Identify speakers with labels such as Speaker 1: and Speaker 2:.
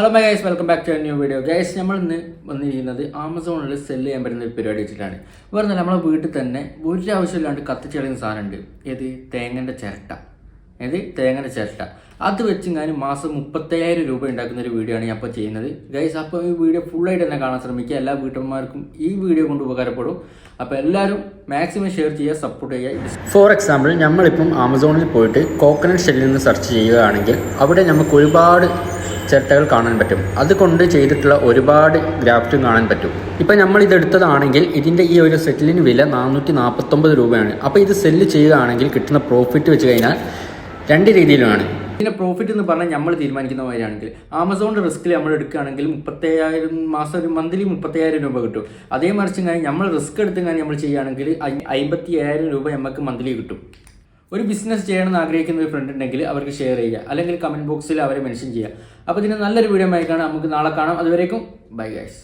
Speaker 1: Hello my guys welcome back to new video guys നമ്മൾ ഇന്ന് വന്നിരിക്കുന്നത് ആമസോണിൽ സെൽ ചെയ്യാൻ പറ്റുന്ന ഒരു പരിപാടി വെച്ചിട്ടാണ്. വേറെ നമ്മളെ വീട്ടിൽ തന്നെ ഒരു ആവശ്യമില്ലാണ്ട് കത്തിച്ചെളിയുന്ന സാധനമുണ്ട്. ഏത്? തേങ്ങന്റെ ചിരട്ട. ഏത്? തേങ്ങന്റെ ചിരട്ട. അത് വെച്ച് ഞാൻ മാസം മുപ്പത്തയ്യായിരം രൂപ ഉണ്ടാക്കുന്ന ഒരു വീഡിയോ ആണ് ഞാൻ അപ്പോൾ ചെയ്യുന്നത്. ഗൈസ് അപ്പോൾ ഈ വീഡിയോ ഫുള്ളായിട്ട് തന്നെ കാണാൻ ശ്രമിക്കുക. എല്ലാ വീട്ടമ്മമാർക്കും ഈ വീഡിയോ കൊണ്ട് ഉപകാരപ്പെടും. അപ്പോൾ എല്ലാവരും മാക്സിമം ഷെയർ ചെയ്യുക സപ്പോർട്ട് ചെയ്യുക. ഫോർ എക്സാമ്പിൾ നമ്മളിപ്പം ആമസോണിൽ പോയിട്ട് കോക്കനട്ട് ഷെല്ലിൽ നിന്ന് സെർച്ച് ചെയ്യുകയാണെങ്കിൽ അവിടെ നമുക്ക് ഒരുപാട് ചിരട്ടകൾ കാണാൻ പറ്റും. അതുകൊണ്ട് ചെയ്തിട്ടുള്ള ഒരുപാട് ഗ്രാഫ്റ്റും കാണാൻ പറ്റും. ഇപ്പം നമ്മൾ ഇതെടുത്തതാണെങ്കിൽ ഇതിന്റെ ഈ ഒരു സെറ്റിലിന് വില നാനൂറ്റി നാൽപ്പത്തൊമ്പത് രൂപയാണ്. അപ്പോൾ ഇത് സെല്ല് ചെയ്യുകയാണെങ്കിൽ കിട്ടുന്ന പ്രോഫിറ്റ് വെച്ച് കഴിഞ്ഞാൽ രണ്ട് രീതിയിലുമാണ്. ഇതിന്റെ പ്രോഫിറ്റ് എന്ന് പറഞ്ഞാൽ നമ്മൾ തീരുമാനിക്കുന്ന കാര്യമാണെങ്കിൽ ആമസോണിന്റെ റിസ്കിൽ നമ്മൾ എടുക്കുകയാണെങ്കിൽ മുപ്പത്തയ്യായിരം മാസം ഒരു മന്ത്ലി മുപ്പത്തയ്യായിരം രൂപ കിട്ടും. അതേ കഴിഞ്ഞാൽ നമ്മൾ റിസ്ക് എടുത്ത് നമ്മൾ ചെയ്യുകയാണെങ്കിൽ അമ്പത്തി രൂപ നമുക്ക് മന്ത്ലി കിട്ടും. ഒരു ബിസിനസ് ചെയ്യണമെന്ന് ആഗ്രഹിക്കുന്ന ഒരു ഫ്രണ്ട് ഉണ്ടെങ്കിൽ അവർക്ക് ഷെയർ ചെയ്യുക. അല്ലെങ്കിൽ കമന്റ് ബോക്സിൽ അവരെ മെൻഷൻ ചെയ്യുക. അപ്പോൾ ഇതിന് നല്ലൊരു വീഡിയോ ആയി കാണാം. നമുക്ക് നാളെ കാണാം. അതുവരേക്കും ബൈ ഗൈസ്